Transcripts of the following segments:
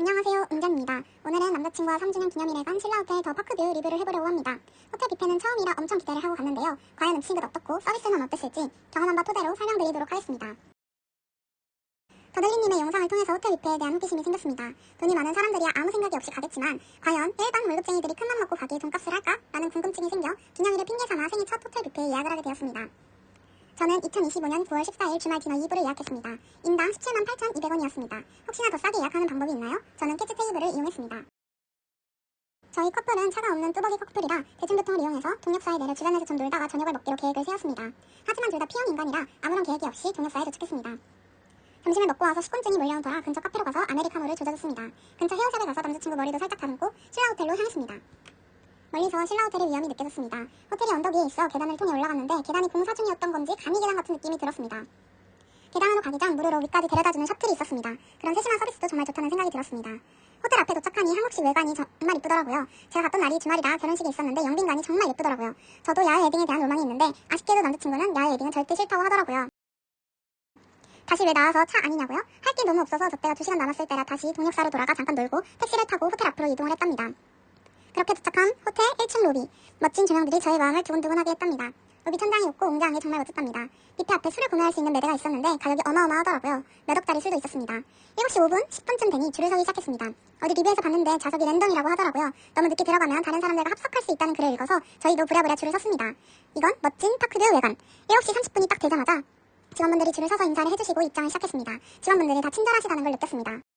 안녕하세요, 은자입니다. 오늘은 남자친구와 3주년 기념일에 간 신라호텔 더 파크뷰 리뷰를 해보려고 합니다. 호텔 뷔페는 처음이라 엄청 기대를 하고 갔는데요. 과연 음식은 어떻고 서비스는 어땠을지 경험한 바 토대로 설명드리도록 하겠습니다. 더들리님의 영상을 통해서 호텔 뷔페에 대한 호기심이 생겼습니다. 돈이 많은 사람들이야 아무 생각이 없이 가겠지만 과연 일반 월급쟁이들이 큰맘 먹고 가기에 돈값을 할까? 라는 궁금증이 생겨 기념일을 핑계삼아 생애 첫 호텔 뷔페에 예약을 하게 되었습니다. 저는 2025년 9월 14일 주말 디너 2부를 예약했습니다. 인당 17만 8,200원이었습니다. 혹시나 더 싸게 예약하는 방법이 있나요? 저는 캐치 테이블을 이용했습니다. 저희 커플은 차가 없는 뚜벅이 커플이라 대중교통을 이용해서 동력사에 내려 주변에서 좀 놀다가 저녁을 먹기로 계획을 세웠습니다. 하지만 둘 다 피형 인간이라 아무런 계획이 없이 동력사에 도착했습니다. 점심을 먹고 와서 식곤증이 몰려온 터라 근처 카페로 가서 아메리카노를 조져줬습니다. 근처 헤어샵에 가서 남자친구 머리도 살짝 다듬고 신라 호텔로 향했습니다. 멀리서 신라 호텔의 위험이 느껴졌습니다. 호텔이 언덕 위에 있어 계단을 통해 올라갔는데 계단이 공사 중이었던 건지 간이 계단 같은 느낌이 들었습니다. 계단으로 가기 전 무료로 위까지 데려다주는 셔틀이 있었습니다. 그런 세심한 서비스도 정말 좋다는 생각이 들었습니다. 호텔 앞에 도착하니 한국식 외관이 정말 이쁘더라고요. 제가 갔던 날이 주말이라 결혼식이 있었는데 영빈관이 정말 예쁘더라고요. 저도 야외 웨딩에 대한 로망이 있는데 아쉽게도 남자친구는 야외 웨딩은 절대 싫다고 하더라고요. 다시 왜 나와서 차 아니냐고요? 할 게 너무 없어서 저 때가 2시간 남았을 때라 다시 동역사로 돌아가 잠깐 놀고 택시를 타고 호텔 앞으로 이동을 했답니다. 그렇게 도착한 호텔 1층 로비. 멋진 조명들이 저의 마음을 두근두근하게 했답니다. 로비 천장이 높고 웅장한 게 정말 멋졌답니다. 뷔페 앞에 술을 구매할 수 있는 매대가 있었는데 가격이 어마어마하더라고요. 몇 억짜리 술도 있었습니다. 7시 5분, 10분쯤 되니 줄을 서기 시작했습니다. 어디 리뷰에서 봤는데 좌석이 랜덤이라고 하더라고요. 너무 늦게 들어가면 다른 사람들과 합석할 수 있다는 글을 읽어서 저희도 부랴부랴 줄을 섰습니다. 이건 멋진 파크뷰 외관. 7시 30분이 딱 되자마자 직원분들이 줄을 서서 인사를 해주시고 입장을 시작했습니다. 직원분들이 다 친절하시다는 걸 느꼈습니다.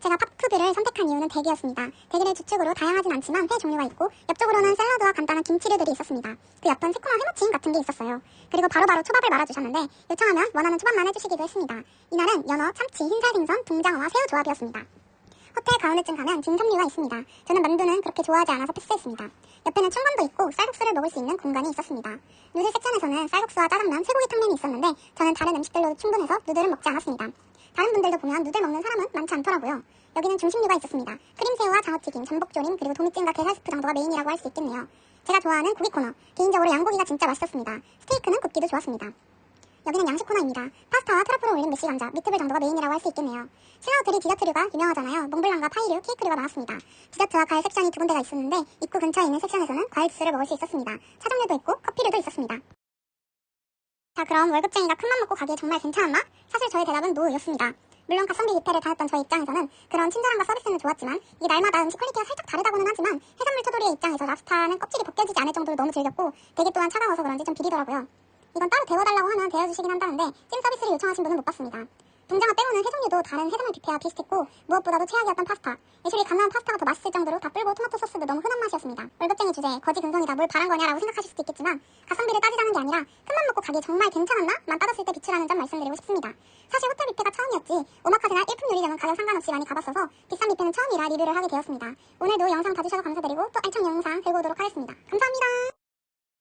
제가 팝크뷰를 선택한 이유는 대게였습니다. 대게를 주축으로 다양하진 않지만 회 종류가 있고 옆쪽으로는 샐러드와 간단한 김치류들이 있었습니다. 그 옆은 새콤한 회무침 같은 게 있었어요. 그리고 바로바로 초밥을 말아주셨는데 요청하면 원하는 초밥만 해주시기도 했습니다. 이날은 연어, 참치, 흰살 생선, 동장어와 새우 조합이었습니다. 호텔 가운데쯤 가면 dim섬류가 있습니다. 저는 만두는 그렇게 좋아하지 않아서 패스했습니다. 옆에는 청관도 있고 쌀국수를 먹을 수 있는 공간이 있었습니다. 누들 섹션에서는 쌀국수와 짜장면, 쇠고기 탕면이 있었는데 저는 다른 음식들로 충분해서 누들은 먹지 않았습니다. 다른 분들도 보면 누들 먹는 사람은 많지 않더라고요. 여기는 중식류가 있었습니다. 크림새우와 장어튀김, 전복조림, 그리고 도미찜과 게살스프 정도가 메인이라고 할 수 있겠네요. 제가 좋아하는 고기 코너. 개인적으로 양고기가 진짜 맛있었습니다. 스테이크는 굽기도 좋았습니다. 여기는 양식 코너입니다. 파스타와 트러플을 올린 메시 감자, 미트볼 정도가 메인이라고 할 수 있겠네요. 신라호텔이 디저트류가 유명하잖아요. 몽블랑과 파이류, 케이크류가 나왔습니다. 디저트와 과일 섹션이 두 군데가 있었는데 입구 근처에 있는 섹션에서는 과일 주스를 먹을 수 있었습니다. 차종류도 있고 커피류도 있었습니다. 자 그럼 월급쟁이가 큰 맘 먹고 가기에 정말 괜찮았나? 사실 저의 대답은 노였습니다. 물론 가성비 뷔페를 다녔던 저의 입장에서는 그런 친절함과 서비스는 좋았지만 이게 날마다 음식 퀄리티가 살짝 다르다고는 하지만 해산물 초돌이의 입장에서 랍스타는 껍질이 벗겨지지 않을 정도로 너무 즐겼고 대게 또한 차가워서 그런지 좀 비리더라고요. 이건 따로 데워달라고 하면 데워주시긴 한다는데 찜 서비스를 요청하신 분은 못 봤습니다. 동장어 빼고는 회종류도 다른 해산물 뷔페와 비슷했고 무엇보다도 최악이었던 파스타. 애초에 갓 나온 파스타가 더 맛있을 정도로 다 불고 토마토 소스도 너무 흔한 맛이었습니다. 월급쟁이 주제에 거지 근성이다 뭘 바란 거냐라고 생각하실 수도 있겠지만 가성비를 따지자는 게 아니라 큰맘 먹고 가기 정말 괜찮았나? 만 따졌을 때 비추라는 점 말씀드리고 싶습니다. 사실 호텔 뷔페가 처음이었지 오마카세나 일품 요리점은 가격 상관없이 많이 가봤어서 비싼 뷔페는 처음이라 리뷰를 하게 되었습니다. 오늘도 영상 봐주셔서 감사드리고 또 알찬 영상 들고 오도록 하겠습니다. 감사합니다.